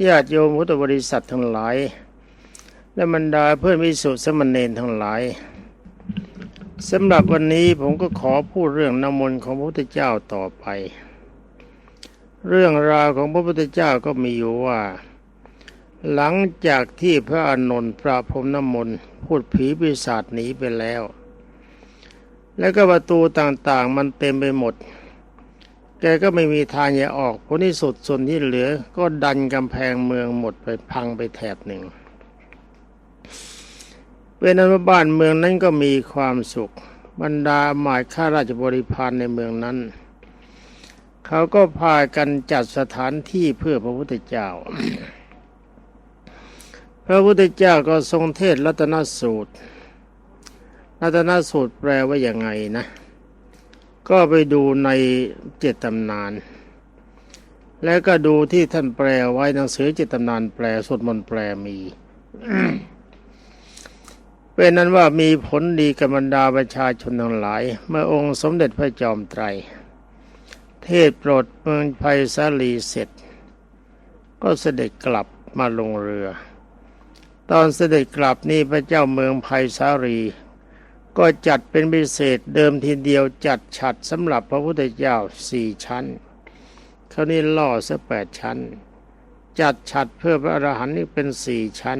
ญาติโยมพุทธบริษัททั้งหลาย และบรรดาเพื่อนวิสุทธิสมณเณรทั้งหลายสำหรับวันนี้ผมก็ขอพูดเรื่องน้ำมนต์ของพระพุทธเจ้าต่อไป เรื่องราวของพระพุทธเจ้าก็มีอยู่ว่า หลังจากที่พระอานนท์ประพรมน้ำมนต์พูดผีปีศาจหนีไปแล้ว แล้วก็ประตูต่างๆมันเต็มไปหมด แกก็ไม่มีทางจะออกผลที่สุดส่วนที่เหลือ ก็ดันกำแพงเมืองหมดไปพังไปแถบหนึ่งเป็นอนว่าบ้านเมืองนั้นก็มีความสุข บรรดาหมายข้าราชบริพารในเมืองนั้น เขาก็พากันจัดสถานที่เพื่อพระพุทธเจ้า พระพุทธเจ้าก็ทรงเทศรัตนสูตร รัตนสูตรแปลว่าอย่างไงนะ ก็ไปดูในเจตตำนาน แล้วก็ดูที่ท่านแปลไว้หนังสือเจตตำนานแปลสวดมนต์แปลมีเป็นนั้นว่ามีผลดีกับบรรดาประชาชนทั้งหลาย เมื่อองค์สมเด็จพระจอมไตร เทศโปรดเมืองไผ่สาลีเสร็จ ก็เสด็จกลับมาลงเรือ ตอนเสด็จกลับนี่พระเจ้าเมืองไผ่สาลี ก็จัดเป็นพิเศษเดิมทีเดียวจัดฉัดสำหรับพระพุทธเจ้าสี่ชั้นคราวนี้ล่อซะแปดชั้น จัดฉัดเพื่อพระอรหันต์นี่เป็นสี่ชั้น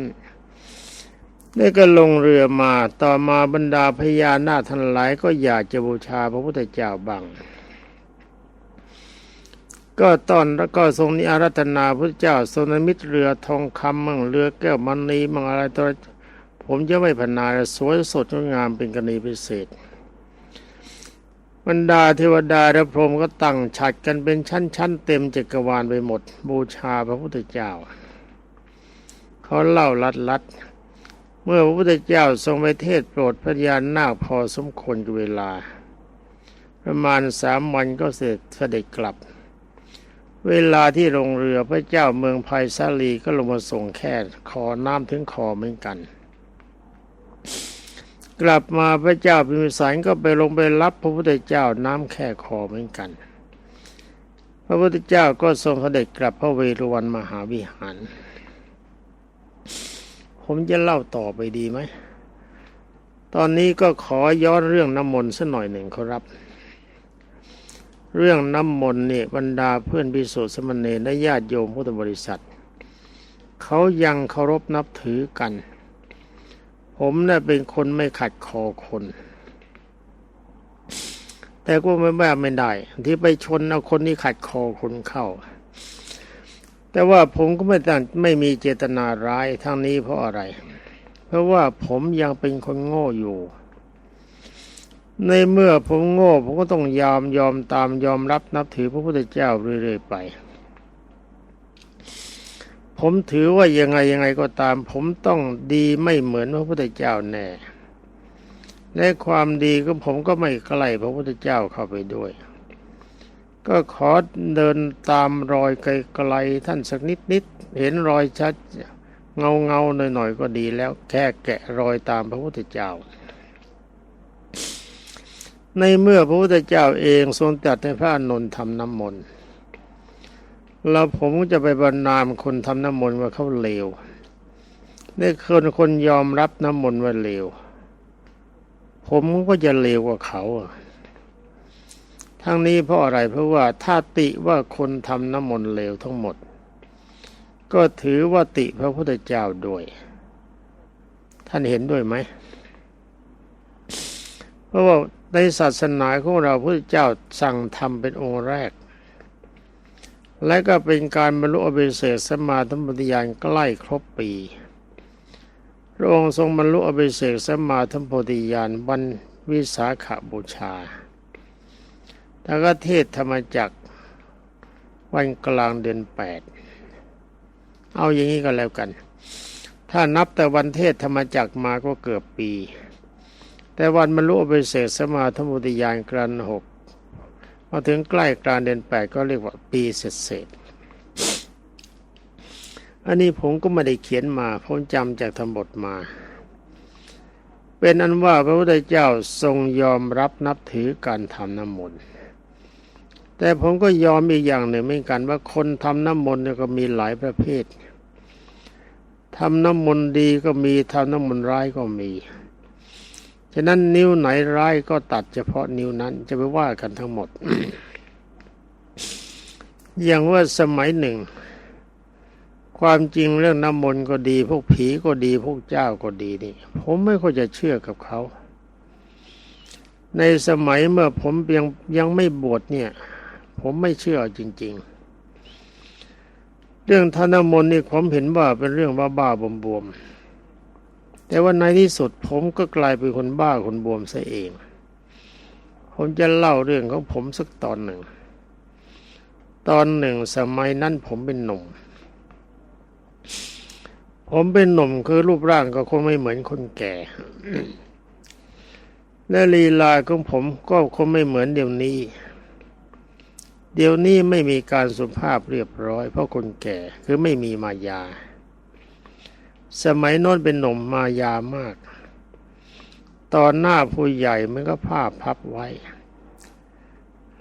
ได้ก็ลงเรือมาต่อมาบรรดาพญานาคทั้งหลายก็อยากจะบูชาพระพุทธเจ้าบ้างก็ตอนแล้วก็ทรงนิอารัตนาพระเจ้าทรงนมิตรเรือทองคำมั่งเรือแก้วมณีมั่งอะไรตัว ผมจะไม่พรรณนาสวยสดงดงามเป็นกรณีพิเศษบรรดาเทวดาและพรหมก็ตั้งฉัดกันเป็นชั้นๆเต็มจักรวาลไปหมด บูชาพระพุทธเจ้า เขาเล่าลัดลัดๆเมื่อพระพุทธเจ้าทรงไปเทศโปรดพระญาณนาคพอสมควรกับเวลา ประมาณสามวันก็เสด็จเสด็จกลับ เวลาที่ลงเรือพระเจ้าเมืองไผ่สาลีก็ลงมาส่งแค่ขอน้ำถึงคอเหมือนกัน กลับมาพระเจ้าพิมพิสารก็ไปลงไปรับพระพุทธเจ้าน้ำแค่คอเหมือนกัน พระพุทธเจ้าก็ทรงเสด็จกลับพระเวรุวันมหาวิหาร ผมจะเล่าต่อไปดีไหม ตอนนี้ก็ขอย้อนเรื่องน้ำมนต์สักหน่อยหนึ่งครับ เรื่องน้ำมนต์เนี่ยบรรดาเพื่อนพิสุทธิสมณเณรและญาติโยมพุทธบริษัท เขายังเคารพนับถือกัน ผมน่ะเป็นคนไม่ขัดคอคน แต่ก็ไม่แบบไม่ได้ ที่ไปชนเอาคนที่ขัดคอคนเข้า แต่ว่าผมก็ไม่ตั้งไม่มีเจตนาร้ายทางนี้เพราะอะไร เพราะว่าผมยังเป็นคนโง่อยู่ ในเมื่อผมโง่ ผมก็ต้องยอมยอมตามยอมรับนับถือพระพุทธเจ้าเรื่อยๆไป ผมถือว่ายังไงยังไงก็ตาม ผมต้องดีไม่เหมือนพระพุทธเจ้าแน่และความดีก็ผมก็ไม่ใกล้พระพุทธเจ้าเข้าไปด้วย ก็ขอเดินตามรอยไกลๆท่านสักนิดนิดเห็นรอยชัดเงาเงาๆหน่อยๆก็ดีแล้วแค่แกะรอยตามพระพุทธเจ้า ในเมื่อพระพุทธเจ้าเองทรงตรัดให้พระอานนท์ทำน้ำมนต์ แล้วผมก็จะไปบรรณามคนทำน้ำมนต์ว่าเขาเลวได้คนคนยอมรับน้ำมนต์ว่าเลว ผมก็จะเลวกว่าเขาอะทั้งนี้เพราะอะไรเพราะว่าถ้าติว่าคนทำน้ำมนต์เลวทั้งหมด ก็ถือว่าติพระพุทธเจ้าด้วย ท่านเห็นด้วยไหมเพราะว่าในศาสนาของเราพระพุทธเจ้าสั่งทำเป็นองค์แรก และก็เป็นการบรรลุอภิเศษสมาธิปฏิญาณใกล้ครบปีพระองค์ทรงบรรลุอภิเศษสมาธิปฏิญาณวันวิสาขบูชาแล้วก็เทศธรรมจักรวันกลางเดือนแปด เอาอย่างนี้ก็แล้วกัน ถ้านับแต่วันเทศธรรมจักรมาก็เกือบปี แต่วันบรรลุอภิเศษสมาธิมุติยานกรันหก มาถึงใกล้กลางเดือนแปดก็เรียกว่าปีเศษเศษอันนี้ผมก็ไม่ได้เขียนมาผมจำจากธรรมบทมา เป็นอันว่าพระพุทธเจ้าทรงยอมรับนับถือการทำน้ำมนต์แต่ผมก็ยอมอีกอย่างหนึ่งเหมือนกันว่าคนทำน้ำมนต์เนี่ยก็มีหลายประเภททำน้ำมนต์ดีก็มีทำน้ำมนต์ร้ายก็มี ฉะนั้นนิ้วไหนร้ายก็ตัดเฉพาะนิ้วนั้นจะไปว่ากันทั้งหมด อย่างว่าสมัยหนึ่ง ความจริงเรื่องน้ำมนต์ก็ดี พวกผีก็ดีพวกเจ้าก็ดีนี่ ผมไม่ค่อยจะเชื่อกับเขา ในสมัยเมื่อผมยังยังไม่บวชเนี่ย ผมไม่เชื่อจริง ๆ เรื่องทานน้ำมนต์นี่ผมเห็นว่าเป็นเรื่องบ้าๆบวมๆ แต่ว่าในที่สุดผมก็กลายเป็นคนบ้าคนบวมซะเอง ผมจะเล่าเรื่องของผมสักตอนหนึ่ง ตอนหนึ่งสมัยนั้นผมเป็นหนุ่ม ผมเป็นหนุ่มคือรูปร่างก็คงไม่เหมือนคนแก่ และลีลาของผมก็คงไม่เหมือนเดี๋ยวนี้ เดี๋ยวนี้ไม่มีการสุภาพเรียบร้อย เพราะคนแก่คือไม่มีมายา สมัยโน้นเป็นหนุ่มมายามาก ตอนหน้าผู้ใหญ่มันก็ผ้าพับไว้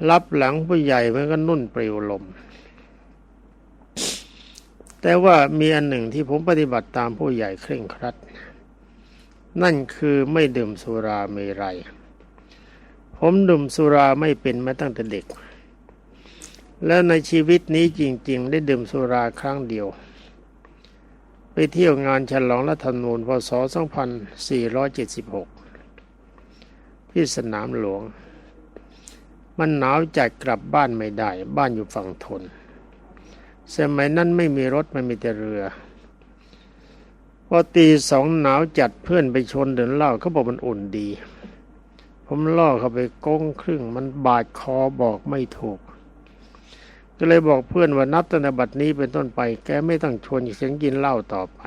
รับหลังผู้ใหญ่มันก็นุ่นปลิวลม แต่ว่ามีอันหนึ่งที่ผมปฏิบัติตามผู้ใหญ่เคร่งครัด นั่นคือไม่ดื่มสุราเมรัย ผมดื่มสุราไม่เป็นมาตั้งแต่เด็ก และในชีวิตนี้จริง ๆ ได้ดื่มสุราครั้งเดียว ไปเที่ยวงานฉลองรัฐธรรมนูญพศ 2476 ที่สนามหลวง มันหนาวจัดกลับบ้านไม่ได้ บ้านอยู่ฝั่งทน สมัยนั้นไม่มีรถไม่มีแต่เรือ พอตีสองหนาวจัดเพื่อนไปชนเดินเล้าเขาบอกมันอุ่นดี ผมล่อเข้าไปก้งครึ่งมันบาดคอบอกไม่ถูก ก็เลยบอกเพื่อนว่านับตั้งแต่บัดนี้เป็นต้นไป แกไม่ต้องชวนฉันกินเหล้าต่อไป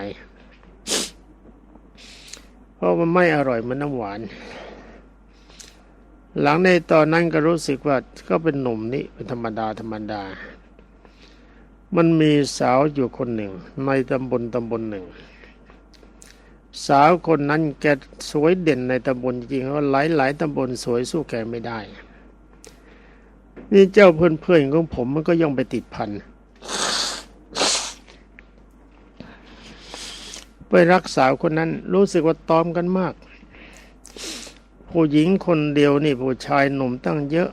เพราะมันไม่อร่อยมือนน้ำหวาน หลังในตอนนั้นก็รู้สึกว่าก็เป็นหนุ่มนี่เป็นธรรมดาธรรมดา มันมีสาวอยู่คนหนึ่ง ในตำบลตำบลหนึ่ง สาวคนนั้นแกสวยเด่นในตำบลจริงๆว่าหลายหลายๆตำบลสวยสู้แกไม่ได้ นี่เจ้าเพื่อนๆของผมมันก็ย่องไปติดพัน ไปรักสาคนนั้นรู้สึกว่าตอมกันมาก ผู้หญิงคนเดียวนี่ผู้ชายหนุ่มตั้งเยอะ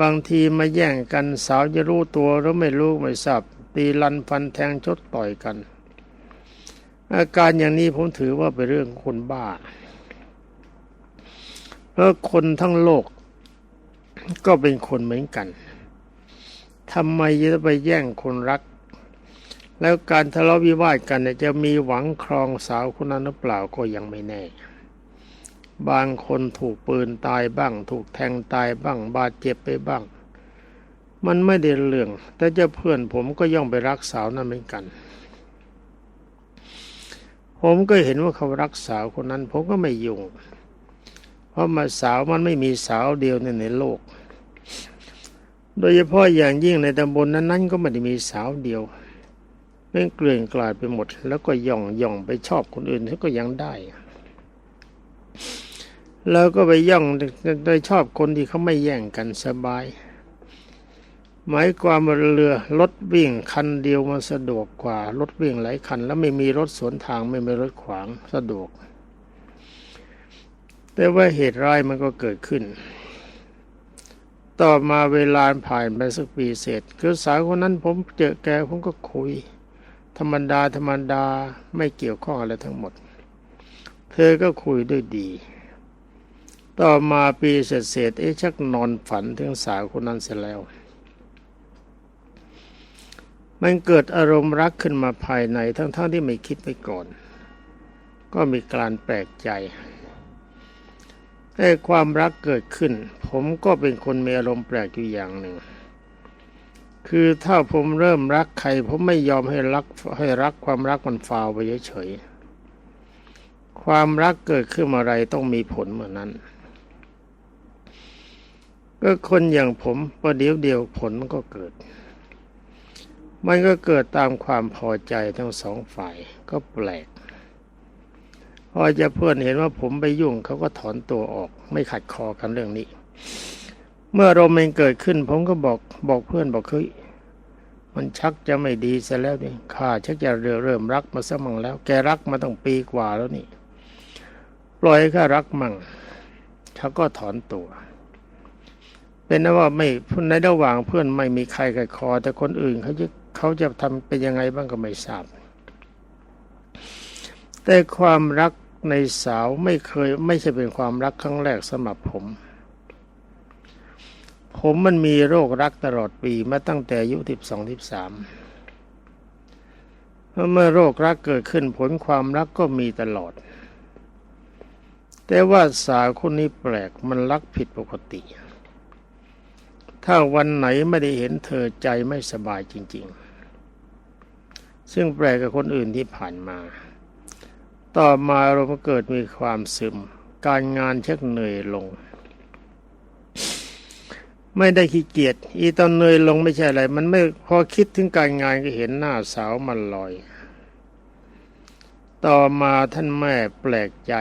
บางทีมาแย่งกันสาวจะรู้ตัวหรือไม่รู้ไม่ทราบตีลันฟันแทงชดต่อยกัน อาการอย่างนี้ผมถือว่าเป็นเรื่องคนบ้าเพราะคนทั้งโลก ก็เป็นคนเหมือนกันทำไมจะไปแย่งคนรัก แล้วการทะเลาะวิวาทกันเนี่ยจะมีหวังครองสาวคนนั้นหรือเปล่าก็ยังไม่แน่ บางคนถูกปืนตายบ้าง ถูกแทงตายบ้าง บาดเจ็บไปบ้าง มันไม่ได้เรื่อง แต่เจ้าเพื่อนผมก็ย่องไปรักสาวนั้นเหมือนกัน ผมก็เห็นว่าเขารักสาวคนนั้น ผมก็ไม่ยุ่ง เพราะมาสาวมันไม่มีสาวเดียวในในโลก โดยเฉพาะอย่างยิ่งในตำบลนั้นๆ ก็ไม่ได้มีสาวเดียวเป็นเกลื่อนกลาดไปหมด แล้วก็ย่องย่องไปชอบคนอื่นเขาก็ยังได้ แล้วก็ไปย่องโดยชอบคนที่เขาไม่แย่งกันสบาย หมายความว่าเรือรถวิ่งคันเดียวมันสะดวกกว่ารถวิ่งหลายคัน แล้วไม่มีรถสวนทางไม่มีรถขวางสะดวก แต่ว่าเหตุร้ายมันก็เกิดขึ้น ต่อมาเวลาผ่านไปสักปีเสร็จ คือสาวคนนั้นผมเจอแกผมก็คุย ธรรมดาธรรมดาไม่เกี่ยวข้องอะไรทั้งหมด เธอก็คุยด้วยดี ต่อมาปีเสร็จเสร็จเอ๊ะชักนอนฝันถึงสาวคนนั้นเสร็จแล้ว มันเกิดอารมณ์รักขึ้นมาภายในทั้งๆทที่ไม่คิดไปก่อน ก็มีการแปลกใจ แต่ความรักเกิดขึ้น ผมก็เป็นคนมีอารมณ์แปลกอยู่อย่างหนึ่ง คือถ้าผมเริ่มรักใคร ผมไม่ยอมให้รักให้รักความรักมันฟาวไปเฉยๆความรักเกิดขึ้นอะไรต้องมีผลเหมือนนั้น ก็คนอย่างผมประเดี๋ยวเดียวผลมันก็เกิด มันก็เกิดตามความพอใจทั้งสองฝ่ายก็แปลก พอจะเพื่อนเห็นว่าผมไปยุ่งเขาก็ถอนตัวออก ไม่ขัดคอกันเรื่องนี้ เมื่ออารมณ์มันเกิดขึ้น ผมก็บอกบอกเพื่อนบอกเฮ้ยมันชักจะไม่ดีซะแล้วนี่ข้าชักจะเริ่มรักมาซะมั่งแล้ว แกรักมาตั้งปีกว่าแล้วนี่ปล่อยให้ข้ารักมั่งเขาก็ถอนตัว เป็นนะว่าไม่ในระหว่างเพื่อนไม่มีใครกัดคอ แต่คนอื่นเขาจะเขาจะทำเป็นยังไงบ้างก็ไม่ทราบแต่ความรัก ในสาวไม่เคยไม่ใช่เป็นความรักครั้งแรกสำหรับผม ผมมันมีโรครักตลอดปีมาตั้งแต่อายุสิบสองสิบสามเมื่อโรครักเกิดขึ้นผลความรักก็มีตลอด แต่ว่าสาวคนนี้แปลกมันรักผิดปกติ ถ้าวันไหนไม่ได้เห็นเธอใจไม่สบายจริง ๆ ซึ่งแปลกกับคนอื่นที่ผ่านมา ต่อมาเราก็เกิดมีความซึม การงานชักเหนื่อยลง ไม่ได้ขี้เกียจอีตอนเหนื่อยลงไม่ใช่อะไร มันไม่พอคิดถึงการงานก็เห็นหน้าสาวมันลอย ต่อมาท่านแม่แปลกใจ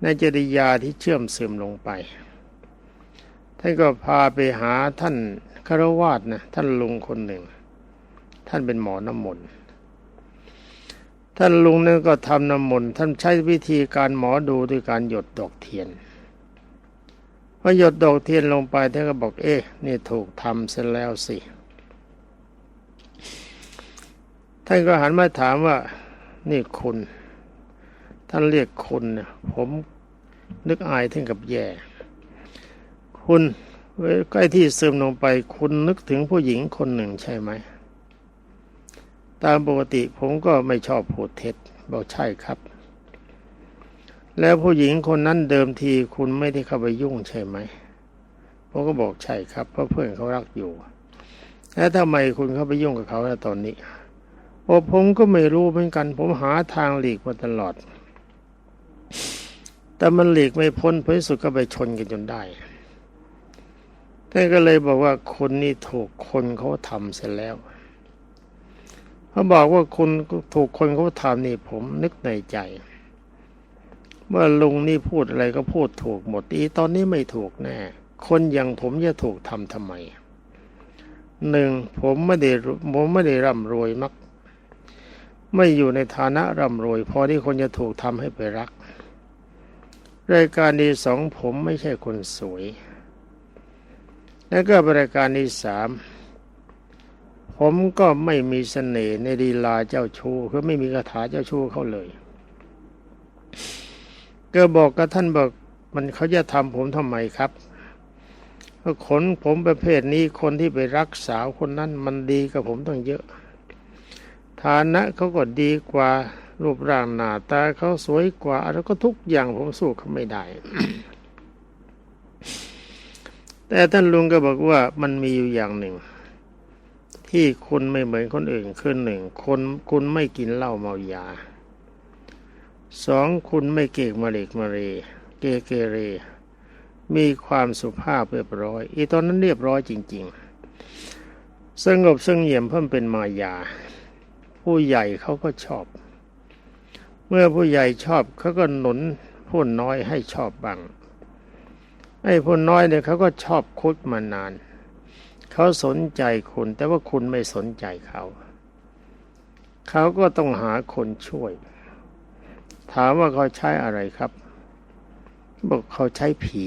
ในจริยาที่เชื่อมซึมลงไปท่านก็พาไปหาท่านคารวาสนะท่านลุงคนหนึ่ง ท่านเป็นหมอน้ำมนต์ ท่านลุงนั่นก็ทำน้ำมนต์ท่านใช้วิธีการหมอดูด้วยการหยดดอกเทียนพอหยดดอกเทียนลงไปท่านก็บอก เอ๊ะนี่ถูกทำเสร็จแล้วสิ ท่านก็หันมาถามว่า นี่คุณ ท่านเรียกคุณเนี่ยผมนึกอายถึงกับแย่ คุณใกล้ที่ซึมลงไป คุณนึกถึงผู้หญิงคนหนึ่งใช่ไหม ตามปกติผมก็ไม่ชอบพูดเท็จบอกใช่ครับ แล้วผู้หญิงคนนั้นเดิมทีคุณไม่ได้เข้าไปยุ่งใช่ไหมผมก็บอกใช่ครับ เพราะเพื่อนเขารักอยู่ แล้วทำไมคุณเข้าไปยุ่งกับเขาแล้วตอนนี้โอ้ผมก็ไม่รู้เหมือนกัน ผมหาทางหลีกมาตลอด แต่มันหลีกไม่พ้นผลสุดก็ไปชนกันจนได้ท่านก็เลยบอกว่าคนนี่ถูกคนเขาทำเสร็จแล้ว เขาบอกว่าคุณถูกคนเขาทำนี่ผมนึกในใจ เมื่อลุงนี่พูดอะไรก็พูดถูกหมดอีตอนนี้ไม่ถูกแน่ คนอย่างผมจะถูกทำทำไมหนึ่งผมไม่ได้ผมไม่ได้ร่ำรวยมัก ไม่อยู่ในฐานะร่ำรวยพอที่คนจะถูกทำให้ไปรัก รายการที่สองผมไม่ใช่คนสวย แล้วก็รายการที่สาม ผมก็ไม่มีเสน่ห์ในดีลาเจ้าชู้คือไม่มีคาถาเจ้าชู้เขาเลย ก็บอกกับท่านบอกมันเขาจะทำผมทำไมครับก็ขนผมประเภทนี้คนที่ไปรักสาวคนนั้นมันดีกับผมต้องเยอะ ฐานะเขาก็ดีกว่ารูปร่างหน้าตาเขาสวยกว่า แล้วก็ทุกอย่างผมสู้เขาไม่ได้ แต่ท่านลุงก็บอกว่ามันมีอยู่อย่างหนึ่ง ที่คุณไม่เหมือนคนอื่นคือหนึ่งคนคุณไม่กินเหล้าเมายาสองคุณไม่เกกมาเล็กมาเรเกเกเร มีความสุภาพเรียบร้อย อีตอนนั้นเรียบร้อยจริง ๆ สงบสงเงียมเพิ่มเป็นมายา ผู้ใหญ่เขาก็ชอบ เมื่อผู้ใหญ่ชอบเขาก็หนุนผู้น้อยให้ชอบบ้างไอ้ผู้น้อยเนี่ยเขาก็ชอบคุดมานาน เขาสนใจคุณ แต่ว่าคุณไม่สนใจเขา เขาก็ต้องหาคนช่วย ถามว่าเขาใช้อะไรครับ บอกเขาใช้ผี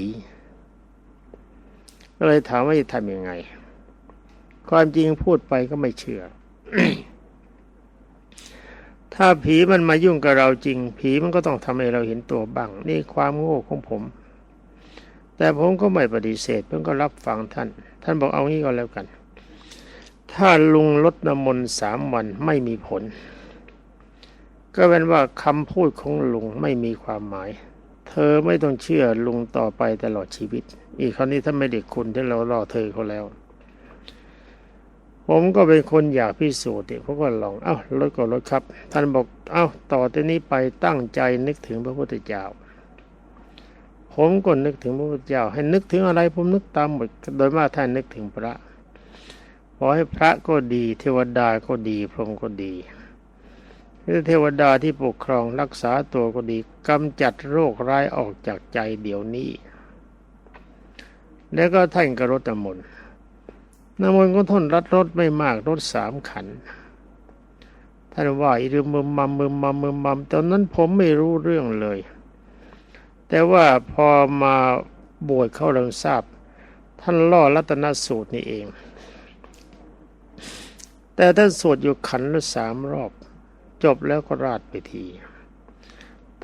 ก็เลยถามว่าจะทำยังไง ความจริงพูดไปก็ไม่เชื่อ ถ้าผีมันมายุ่งกับเราจริง ผีมันก็ต้องทำให้เราเห็นตัวบ้าง นี่ความโง่ของผม แต่ผมก็ไม่ปฏิเสธเพิ่งก็รับฟังท่าน ท่านบอกเอางี้ก็แล้วกัน ถ้าลุงลดน้ำมนต์สามวันไม่มีผล ก็เป็นว่าคำพูดของลุงไม่มีความหมาย เธอไม่ต้องเชื่อลุงต่อไปตลอดชีวิต อีกคราวนี้ถ้าไม่เด็กคุณที่เราล่อเธอเขาแล้ว ผมก็เป็นคนอยากพิสูจน์ผมก็ลอง เอ้าลดก็ลดครับ ท่านบอก เอ้าต่อจากนี้ไปตั้งใจนึกถึงพระพุทธเจ้า ผมก็นึกถึงพระพุทธเจ้า ให้นึกถึงอะไรผมนึกตามหมดโดยมากท่านนึกถึงพระขอให้พระก็ดีเทวดาก็ดี พรหมก็ดีคือเทวดาที่ปกครองรักษาตัวก็ดีกำจัดโรคร้ายออกจากใจเดี๋ยวนี้ แล้วก็ท่านก็รถน้ำมนต์น้ำมนต์ก็ทนรัดรถไม่มากรถสามขันท่านว่าอีรึมมึมมัมมึมมัมมึมมัมตอนนั้นผมไม่รู้เรื่องเลย แต่ว่าพอมาบวชเข้าเริงทราบ ท่านล่อรัตนสูตรนี่เอง แต่ท่านสวดอยู่ขันละสามรอบ จบแล้วก็ราดไปที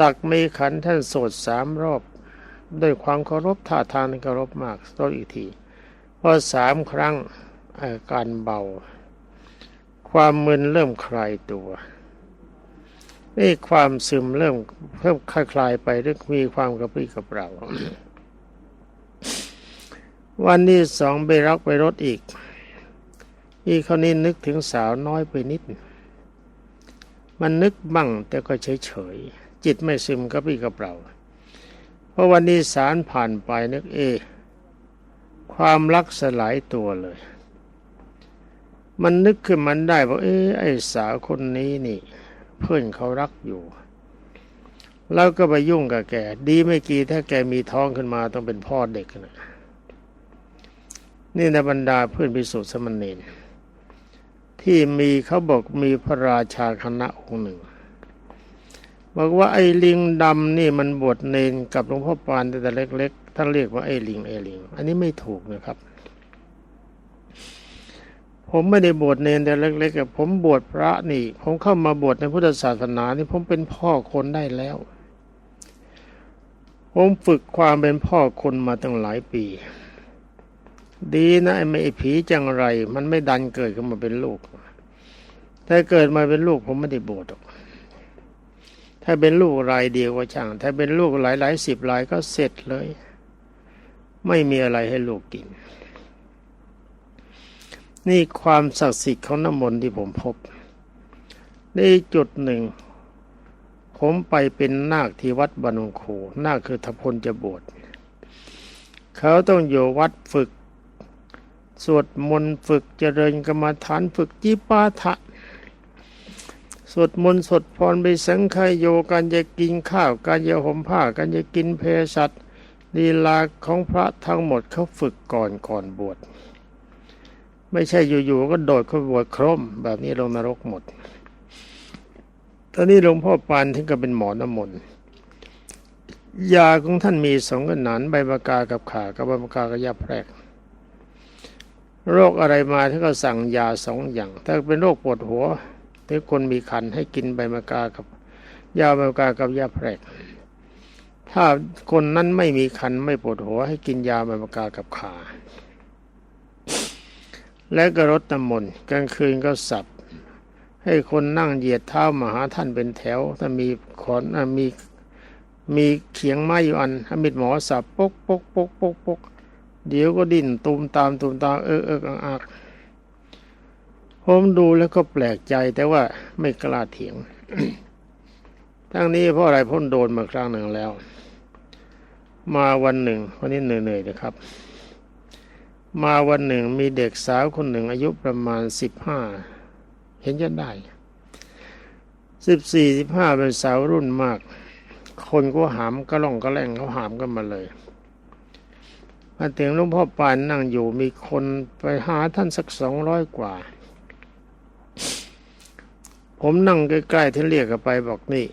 ตักมีขันท่านสวดสามรอบ ด้วยความเคารพท่าทางเคารพมากต้นอีกทีพอสามครั้งอาการเบา ความมึนเริ่มคลายตัว นี่ความซึมเริ่มเพิ่มคลายไปเรื่อมีความกระปรี้กระเปร่าวันที่สองไปรักไปรถอีก อีกคนนี้นึกถึงสาวน้อยไปนิด มันนึกบ้างแต่ก็เฉยเฉยๆจิตไม่ซึมกระปรี้กระเปร่า เพราะวันนี้สารผ่านไปนึกเอ ความรักสลายตัวเลย มันนึกขึ้นมันได้ว่าเอ๊ะไอ้สาวคนนี้นี่ เพื่อนเขารักอยู่ แล้วก็ไปยุ่งกับแก ดีไม่กี่ถ้าแกมีท้องขึ้นมาต้องเป็นพ่อเด็กนะนี่ในบรรดาเพื่อนพิสุทธิ์สมณเณรที่มีเขาบอกมีพระราชาคณะองค์หนึ่ง บอกว่าไอ้ลิงดำนี่มันบวชเนนกับหลวงพ่อปานแต่เล็ก ๆท่านเรียกว่าไอ้ลิงไอ้ลิง อันนี้ไม่ถูกนะครับ ผมไม่ได้บวชเนนแต่เล็กๆกับผมบวชพระนี่ ผมเข้ามาบวชในพุทธศาสนานี่ผมเป็นพ่อคนได้แล้ว ผมฝึกความเป็นพ่อคนมาตั้งหลายปี ดีนะไอ้ไม่ไอ้ผีจังไร มันไม่ดันเกิดขึ้นมาเป็นลูก ถ้าเกิดมาเป็นลูกผมไม่ได้บวชหรอกถ้าเป็นลูกรายเดียวก็ช่าง ถ้าเป็นลูกหลายหลายสิบรายก็เสร็จเลย ไม่มีอะไรให้ลูกกิน นี่ความศักดิ์สิทธิ์ของน้ำมนต์ที่ผมพบในจุดหนึ่ง ผมไปเป็นนาคที่วัดบานุงโคนาคคือทพลจะบวชเขาต้องอยู่วัดฝึก สวดมนต์ฝึกเจริญกรรมฐานฝึกจิปาถะสวดมนต์สวดพรไปสังขยโยการจะกินข้าวการจะห่มผ้าการจะกินเพสัตลีลาของพระทั้งหมดเขาฝึกก่อนก่อนบวช ไม่ใช่อยู่ๆก็โดดเข้าบวชครม แบบนี้ลงนรกหมด ตอนนี้หลวงพ่อปานถึงกับเป็นหมอน้ำมนต์ยาของท่านมีสองขนานใบมะกากับขากับใบมะกากับยาแพรก โรคอะไรมาท่านก็สั่งยาสองอย่าง ถ้าเป็นโรคปวดหัวหรือคนมีคันให้กินใบมะกากับยาใบมะกากับยาแพรก ถ้าคนนั้นไม่มีคันไม่ปวดหัวให้กินยาใบมะกากับขา และก็รดน้ำมนต์กลางคืนก็สับ ให้คนนั่งเหยียดเท้ามาหาท่านเป็นแถว ถ้ามีขอนมีมีเขียงไม้อยู่อันให้มิดหมอสับปกปกปกปกปกเดี๋ยวก็ดิ้นตูมตามตูมตามเออเอออักอักผมดูแล้วก็แปลกใจแต่ว่าไม่กล้าเถียง ทั้งนี้เพราะอะไรพ้นโดนมาครั้งหนึ่งแล้ว มาวันหนึ่งวันนี้เหนื่อยๆนะครับ มาวันหนึ่งมีเด็กสาวคนหนึ่งอายุประมาณสิบห้าเห็นจะได้สิบสี่สิบห้าเป็นสาวรุ่นมาก คนก็หามก็ล่องก็แล่งเขาหามกันมาเลยมาถึงหลวงพ่อปานนั่งอยู่มีคนไปหาท่านสักสองร้อยกว่า ผมนั่งใกล้ๆที่เรียกกันไปบอกนี่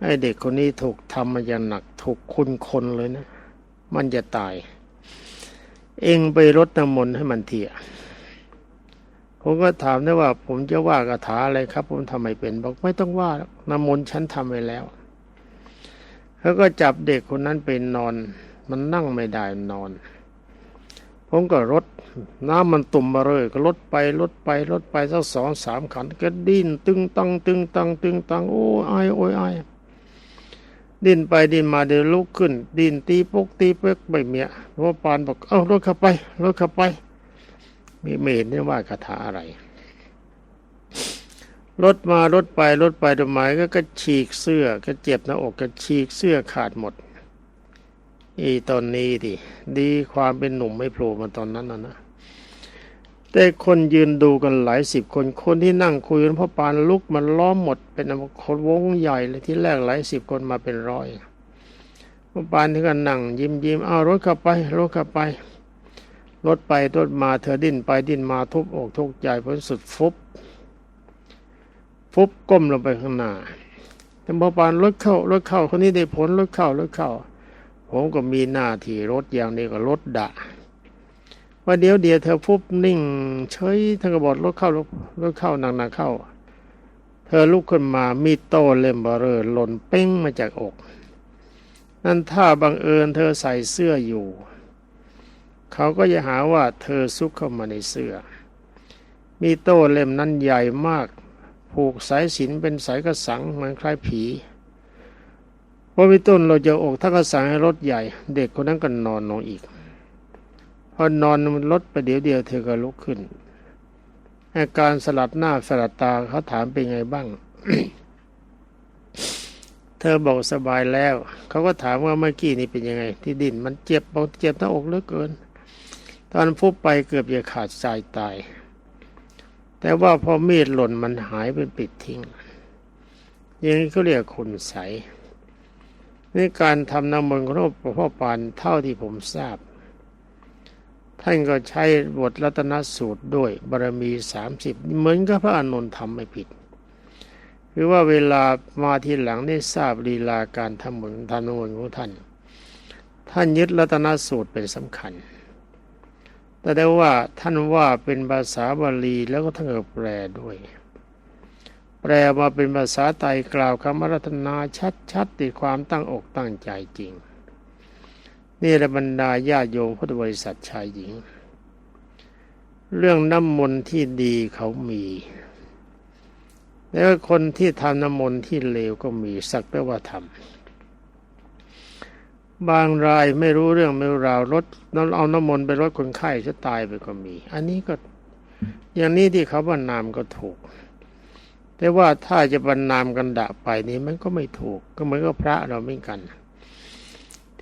ไอ้เด็กคนนี้ถูกทำมาอย่างหนัก ถูกคุณคนเลยนะ มันจะตาย เองไปรดน้ำมนต์ให้มันเถียผมก็ถามได้ว่า ผมจะว่าคาถาอะไรครับ ผมทำไมเป็น บอกไม่ต้องว่าน้ำมนต์ฉันทำไปแล้วเขาก็จับเด็กคนนั้นไปนอน มันนั่งไม่ได้นอน ผมก็รดน้ำมันตุ่มมาเลยก็ลดไปลดไปลดไปสักสองสามขัน ก็ดิ้นตึงตังตึงตังตึงตังโอ้อายโอ้ยอาย ดิ้นไปดิ้นมาเดี๋ยวลุกขึ้น ดิ้นตีปุกตีเป๊กใบเมียหลวงพ่อปานบอกเอ้ารถข้าไปรถข้าไปมีไม่เนได้ว่าคาถาอะไรรถมารถไปรถไปดหมายก็ก็ฉีกเสื้อก็เจ็บหน้าอกก็ฉีกเสื้อขาดหมด อีตอนนี้ดิดีความเป็นหนุ่มไม่โผล่มาตอนนั้นนะนะ แต่คนยืนดูกันหลายสิบคน คนที่นั่งคุยกันพ่อปานลุกมันล้อมหมด เป็นคนวงใหญ่เลยที่แรกหลายสิบคนมาเป็นร้อยพ่อปานที่กันนั่งยิ้มยิ้มเอารถขับไปรถขับไปรถไปรถมาเธอดิ้นไปดิ้นมาทุบอกทุกใจผลสุดฟุบฟุบก้มลงไปข้างหน้าแต่พ่อปานรถเข้ารถเข้าคนนี้ได้ผลรถเข้ารถเข้า ผมก็มีหน้าที่รถอย่างนี้ก็รถดะ ว่าเดี๋ยวเดียวเธอฟุบนิ่งเฉยทั้งกระบอกรถเข้ารถรถเข้าหนักๆเข้า เธอลุกขึ้นมามีดโต้เล่มเบอเรอหล่นเป้งมาจากอก นั่นถ้าบังเอิญเธอใส่เสื้ออยู่ เขาก็จะหาว่าเธอซุกเข้ามาในเสื้อ มีโต้เล่มนั้นใหญ่มาก ผูกสายสินเป็นสายกระสังเหมือนคล้ายผีพอมีต้นเราจะอกถ้ากระสังให้รถใหญ่ เด็กคนนั้นก็นอนลงอีก พอนอนมันลดไปเดี๋ยวเดียวเธอก็ลุกขึ้น อาการสลัดหน้าสลัดตาเขาถามเป็นไงบ้าง เธอบอกสบายแล้ว เขาก็ถามว่าเมื่อกี้นี่เป็นยังไง ที่ดินมันเจ็บบอกเจ็บหน้าอกเหลือเกิน ตอนฟุบไปเกือบจะขาดใจตาย แต่ว่าพอมีดหล่นมันหายเป็นปิดทิ้งอย่างนี้เขาเรียกคุณใสนี่การทำน้ำมนต์ของหลวงพ่อปานเท่าที่ผมทราบ ท่านก็ใช้บทรัตนสูตรด้วยบารมีสามสิบเหมือนกับพระอานนท์ทำไม่ผิด คือว่าเวลามาทีหลังได้ทราบลีลาการทำมนต์ทำน้ำมนของท่าน ท่านยึดรัตนสูตรเป็นสำคัญ แต่ได้ว่าท่านว่าเป็นภาษาบาลีแล้วก็ท่านก็แปลด้วย แปลมาเป็นภาษาไทยกล่าวคำรัตนาชัดๆติดความตั้งอกตั้งใจจริง นี่และบรรดาญาโยมพุทธบริษัทชายหญิง เรื่องน้ำมนต์ที่ดีเขามีแล้วคนที่ทำน้ำมนต์ที่เลวก็มีสักแต่ว่าทำบางรายไม่รู้เรื่องไม่รู้ราวรถเอาน้ำมนต์ไปรถคนไข้จะตายไปก็มี อันนี้ก็อย่างนี้ที่เขาบรรนามก็ถูก แต่ว่าถ้าจะบรรนามกันดะไปนี่มันก็ไม่ถูก ก็เหมือนกับพระเราไม่กัน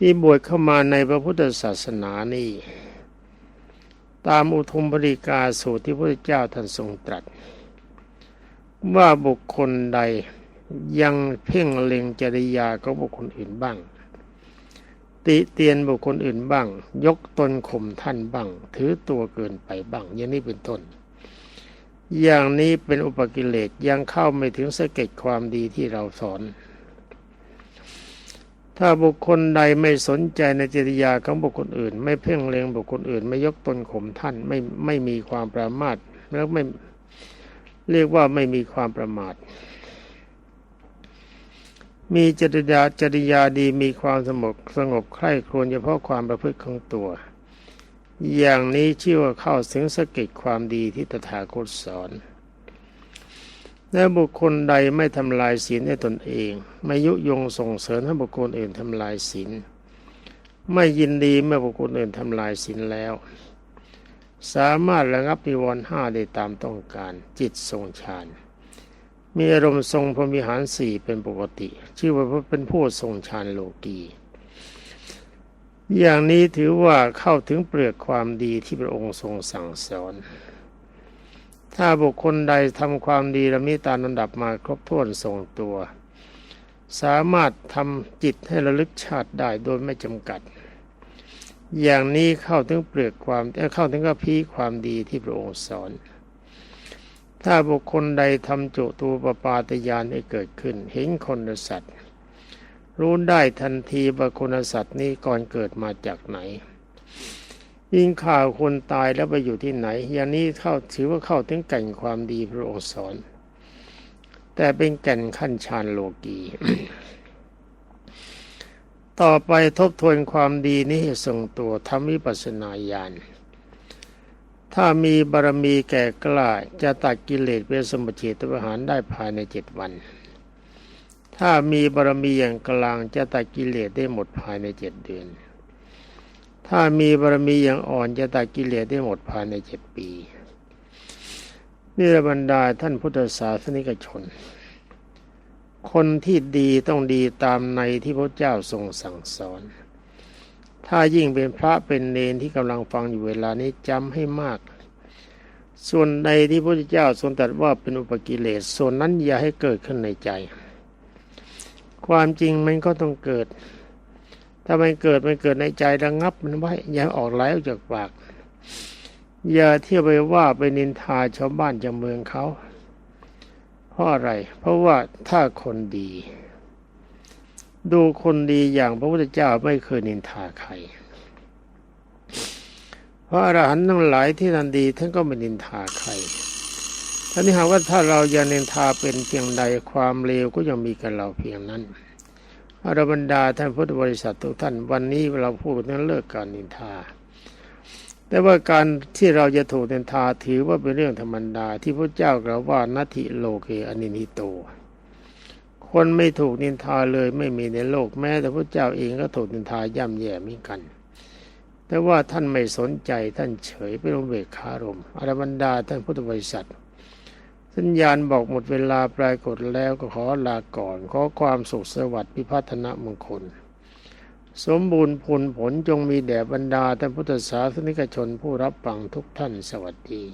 ที่บวชเข้ามาในพระพุทธศาสนานี่ตามอุทุมปริกาสูตรที่พระเจ้าท่านทรงตรัส ว่าบุคคลใดยังเพ่งเล็งจริยาของบุคคลอื่นบ้าง ติเตียนบุคคลอื่นบ้าง ยกตนข่มท่านบ้าง ถือตัวเกินไปบ้าง อย่างนี้เป็นต้น อย่างนี้เป็นอุปกิเลสยังเข้าไม่ถึงสะเก็ดความดีที่เราสอน ถ้าบุคคลใดไม่สนใจในจริยาของบุคคลอื่น ไม่เพ่งเล็งบุคคลอื่น ไม่ยกตนข่มท่านไม่ไม่มีความประมาทแล้วไม่เรียกว่าไม่มีความประมาท มีจริยาจริยาดีมีความสงบสงบใคร่ครวญเฉพาะความประพฤติของตัว อย่างนี้ชื่อว่าเข้าถึงสกิจความดีที่ตถาคตสอน และบุคคลใดไม่ทำลายศีลในตนเอง ไม่ยุยงส่งเสริมให้บุคคลอื่นทำลายศีลไม่ยินดีเมื่อบุคคลอื่นทำลายศีลแล้ว สามารถระงับนิวรณ์ห้าได้ตามต้องการ จิตทรงฌานมีอารมณ์ทรงพรมิหารสี่เป็นปกติ ชื่อว่าเป็นผู้ทรงฌานโลกีอย่างนี้ถือว่าเข้าถึงเปลือกความดีที่พระองค์ทรงสั่งสอน ถ้าบุคคลใดทำความดีและมีตามลำดับมาครบถ้วนทรงตัว สามารถทำจิตให้ระลึกชาติได้โดยไม่จำกัด อย่างนี้เข้าถึงเปลือกความเข้าถึงกระพีความดีที่พระองค์สอน ถ้าบุคคลใดทำจุตูปปาตยานให้เกิดขึ้น เห็นคนสัตว์ รู้ได้ทันทีว่าคนแลสัตว์นี้ก่อนเกิดมาจากไหน ยิงข่าวคนตายแล้วไปอยู่ที่ไหน อย่างนี้เข้าถือว่าเข้าถึงแก่นความดีพระโองค์สอนแต่เป็นแก่นขั้นฌานโลกีต่อไปทบทวนความดีนี้ให้ทรงตัวทำวิปัสสนาญาณถ้ามีบารมีแก่กล้าจะตัดกิเลสเป็นสมุทเฉทประหารได้ภายในเจ็ดวัน ถ้ามีบารมีอย่างกลางจะตัดกิเลสได้หมดภายในเจ็ดเดือน ถ้ามีบารมีอย่างอ่อนจะตัดกิเลสได้หมดภายในเจ็ดปี นี่ระบรรดาท่านพุทธศาสนิกชน คนที่ดีต้องดีตามในที่พระเจ้าทรงสั่งสอน ถ้ายิ่งเป็นพระเป็นเนนที่กำลังฟังอยู่เวลานี้จำให้มาก ส่วนใดที่พระเจ้าทรงตรัสว่าเป็นอุปกิเลสส่วนนั้นอย่าให้เกิดขึ้นในใจ ความจริงมันก็ต้องเกิด ถ้ามันเกิดมันเกิดในใจระงับมันไว้อย่าออกไหลออกจากปาก อย่าเที่ยวไปว่าไปนินทาชาวบ้านชาวเมืองเขาเพราะอะไร เพราะว่าถ้าคนดี ดูคนดีอย่างพระพุทธเจ้าไม่เคยนินทาใครเพราะอรหันต์ทั้งหลายที่นันดีท่านก็ไม่นินทาใครท่านี้หากว่าถ้าเรายังนินทาเป็นเพียงใดความเลวก็ยังมีกับเราเพียงนั้น อรบรรดาท่านพุทธบริษัททุกท่านวันนี้เราพูดนั้นเลิกการนินทา แต่ว่าการที่เราจะถูกนินทาถือว่าเป็นเรื่องธรรมดาที่พระเจ้ากล่าวว่านัตถิโลเกอนินิโต คนไม่ถูกนินทาเลยไม่มีในโลกแม้แต่พระเจ้าเองก็ถูกนินทาย่ำแย่เหมือนกัน แต่ว่าท่านไม่สนใจท่านเฉยเป็นอุเบกขารมอรบรรดาท่านพุทธบริษัท สัญญาณบอกหมดเวลาปรากฏแล้วก็ขอลาก่อน ขอความสุขสวัสดิ์พิพัฒนมงคล สมบูรณ์ผลผลจงมีแด่บรรดาท่านพุทธศาสนิกชนผู้รับฟังทุกท่านสวัสดี